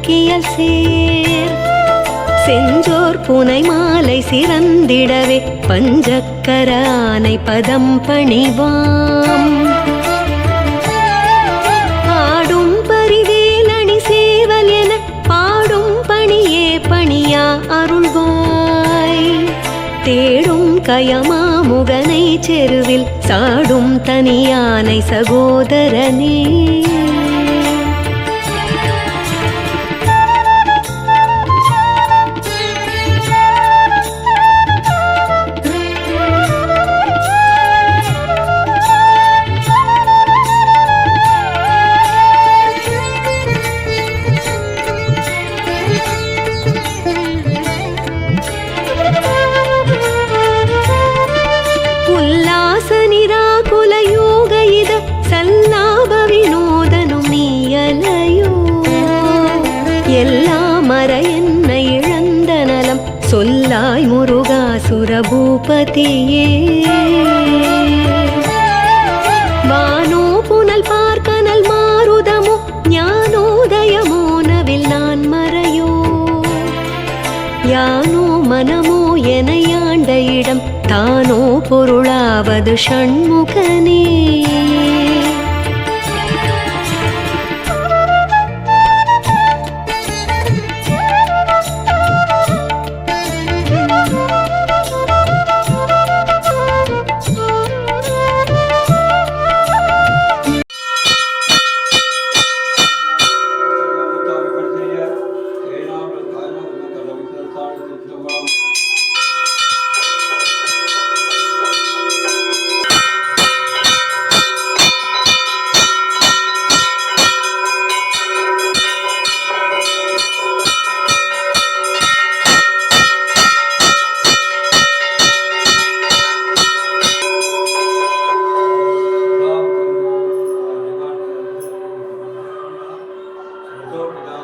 விளக்கியல் சேர். செஞ்சோர் புனை மாலை சிறந்திடவே பஞ்சக்கரானை பதம் பணிவாம். ஆடும் பரிவேலணி சேவல் என பாடும் பணியே பணியா அருள்வாய். தேடும் கயமா முகனை செருவில் சாடும் தனியானை சகோதரனே. சுரபூபதியே. வானோ புனல் பார்க்கனல் மாறுதமோ ஞானோதயமோ நவில் நான் மறையோ. யானோ மனமோ என யாண்ட இடம் தானோ பொருளாவது ஷண்முகனே. Lord God.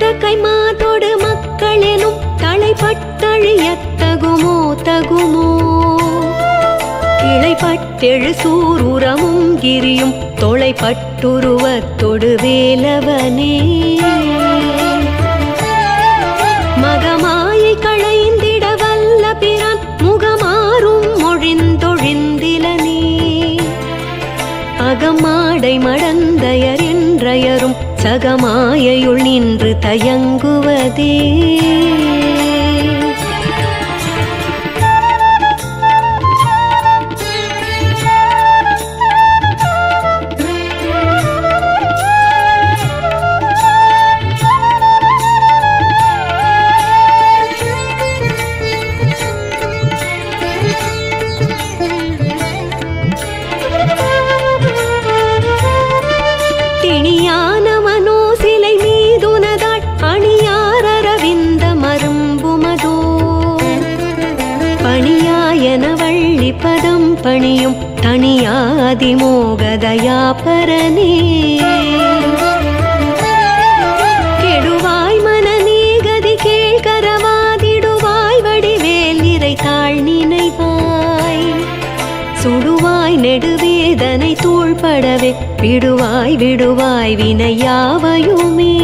வளைப்பட்ட கைமாதோடு மக்களெனும் எனும் தகுமோ தகுமோ? இளைப்பட்டெழு சூருரமும் கிரியும் தொலைப்பட்டுருவத்தொடு வேலவனே மகமாயை களைந்திட வல்ல பிறான் முகமாறும் மொழிந்தொழிந்திலனே. அகமாடை மடந்தயர் என்றயரும் சகமாயையுள் நின்று தயங்குவதே. பதம் பணியும் தனியாதிமோகதயா பரனே. கெடுவாய் மனநீ கதி கேள்கரவாதிடுவாய் வடிவேல் இறை தாழ் நினைவாய். சுடுவாய் நெடுவேதனை தூள்படவே விடுவாய் விடுவாய் வினையாவையுமே.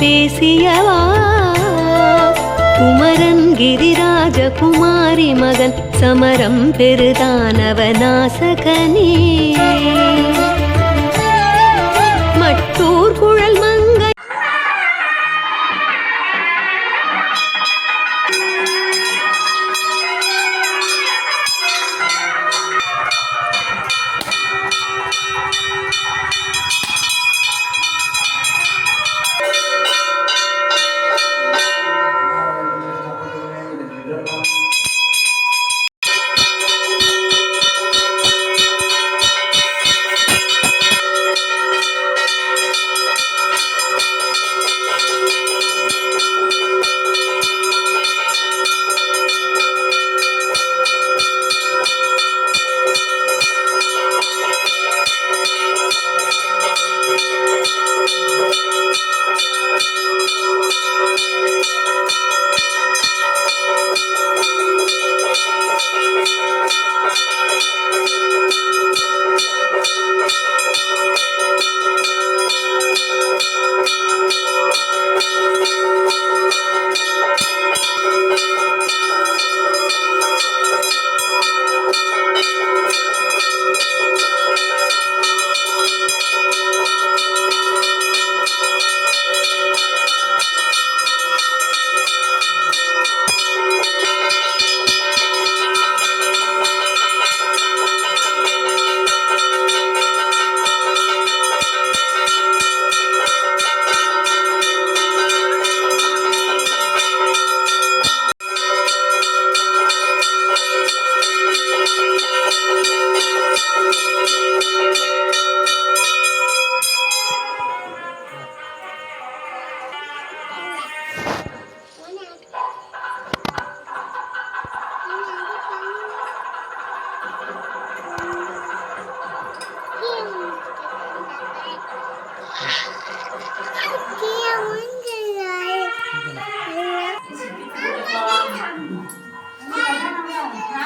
பேசியவா? குமரன் கிரிராஜ குமாரி மகன் சமரம் பெருதானவ நாசகனே. மட்டூர் குழல்